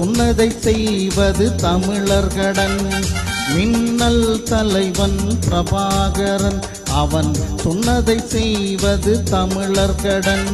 சொன்னதை செய்வது தமிழர் கடன். மின்னல் தலைவன் பிரபாகரன் அவன் சொன்னதை செய்வது தமிழர் கடன்.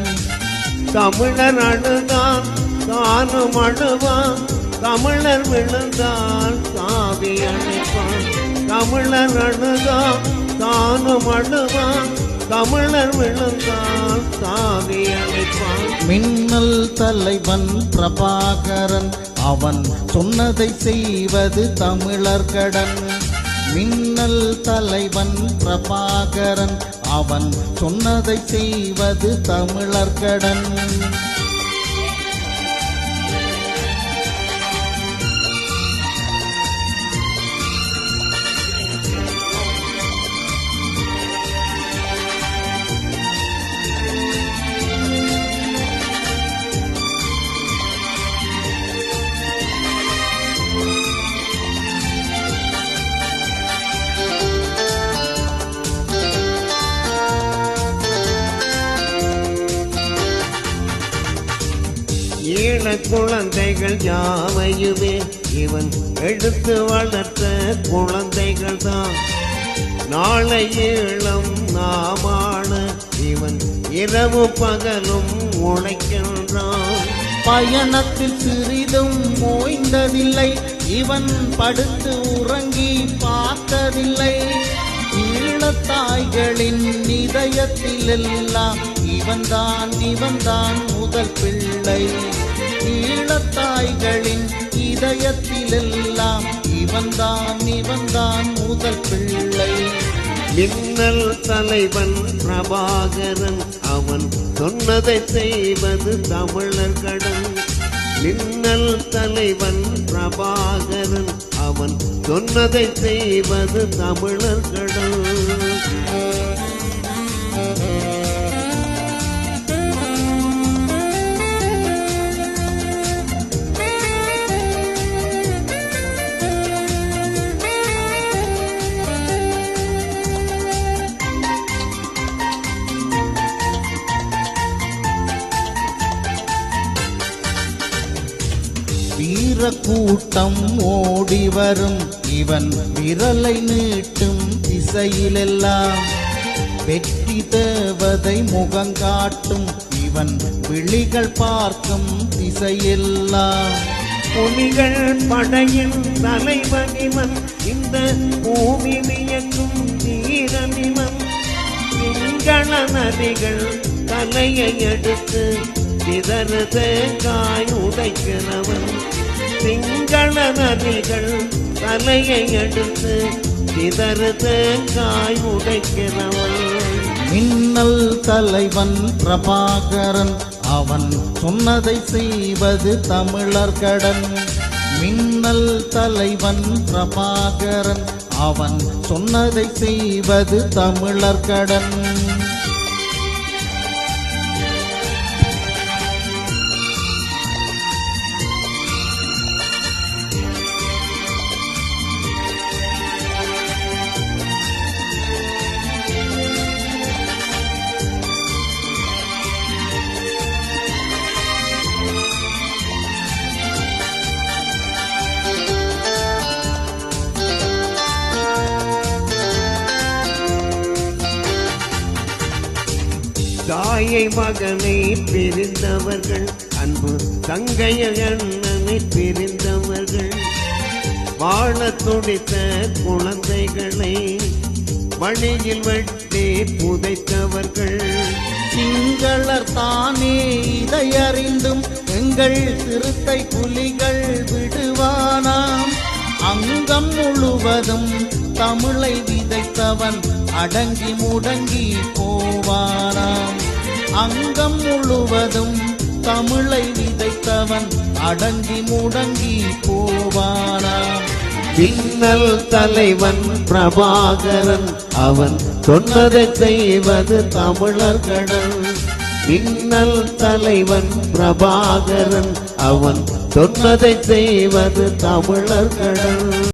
தமிழர் அழுதான் தானும் அழுவான். தமிழர் விழுந்தால் சாவி அணைப்பான். தமிழர் அழுதான் தானும் அழுவான். தமிழர் விழுந்தால் சாவி அணைப்பான். மின்னல் தலைவன் பிரபாகரன் அவன் சொன்னதை செய்வது தமிழர் கடன். மின்னல் தலைவன் பிரபாகரன் அவன் சொன்னதை செய்வது தமிழர் கடன். ஈழ குழந்தைகள் யாவையுமே இவன் எடுத்து வளர்த்த குழந்தைகள் தான் நாளை ஈழம் நாமான இவன் இரவு பகலும் உழைக்கின்றான். பயணத்தில் சிறிதும் ஓய்ந்ததில்லை இவன் படுத்து உறங்கி பார்த்ததில்லை. ஈழத்தாய்களின் இதயத்தில் எல்லாம் இவன்தான் இவன்தான் முதல் பிள்ளை. ஈழத்தாய்களின் இதயத்திலெல்லாம் இவன்தான் இவன்தான் முதல் பிள்ளை. மின்னல் தலைவன் பிரபாகரன் அவன் சொன்னதை செய்வது தமிழர் கடன். மின்னல் தலைவன் பிரபாகரன் அவன் சொன்னதை செய்வது தமிழர் கடன். வீர கூட்டம் ஓடி வரும். இவன் விரலை நீட்டும் திசையிலெல்லாம். வெற்றி தேவதை முகங்காட்டும் இவன் விழிகள் பார்க்கும் திசையெல்லாம். புலிகள் படையின் தலைவனிவன். இந்த பூமி வியக்கும் வீரனிவன். சிங்கள நதிகள் தலையை எடுத்து சிதறு தேங்காய் உடைக்கிறவன். நதிகள் தலையை எடுத்து சிதறுது காய் உடைக்கிறவன் மின்னல் தலைவன் பிரபாகரன் அவன் சொன்னதை செய்வது தமிழர் கடன். மின்னல் தலைவன் பிரபாகரன் அவன் சொன்னதை செய்வது தமிழர் கடன். தாயை மகனை பிரிந்தவர்கள் அன்பு தங்கைய அண்ணனை பிரிந்தவர்கள். வாழ துடித்த குழந்தைகளை வழியில் வெட்டி புதைத்தவர்கள். சிங்களர் தானே இதை அறிந்தும் எங்கள் சிறுத்தை புலிகள் அங்கம் முழுவதும் தமிழை விதைத்தவன் அடங்கி முடங்கி போவானாம். அங்கம் முழுவதும் தமிழை விதைத்தவன் அடங்கி முடங்கி போவானாம். பின்னல் தலைவன் பிரபாகரன் அவன் சொன்னதை செய்வது தமிழர் இன்னல் தலைவன் பிரபாகரன் அவன் சொன்னதை செய்வது தமிழர் கடல்.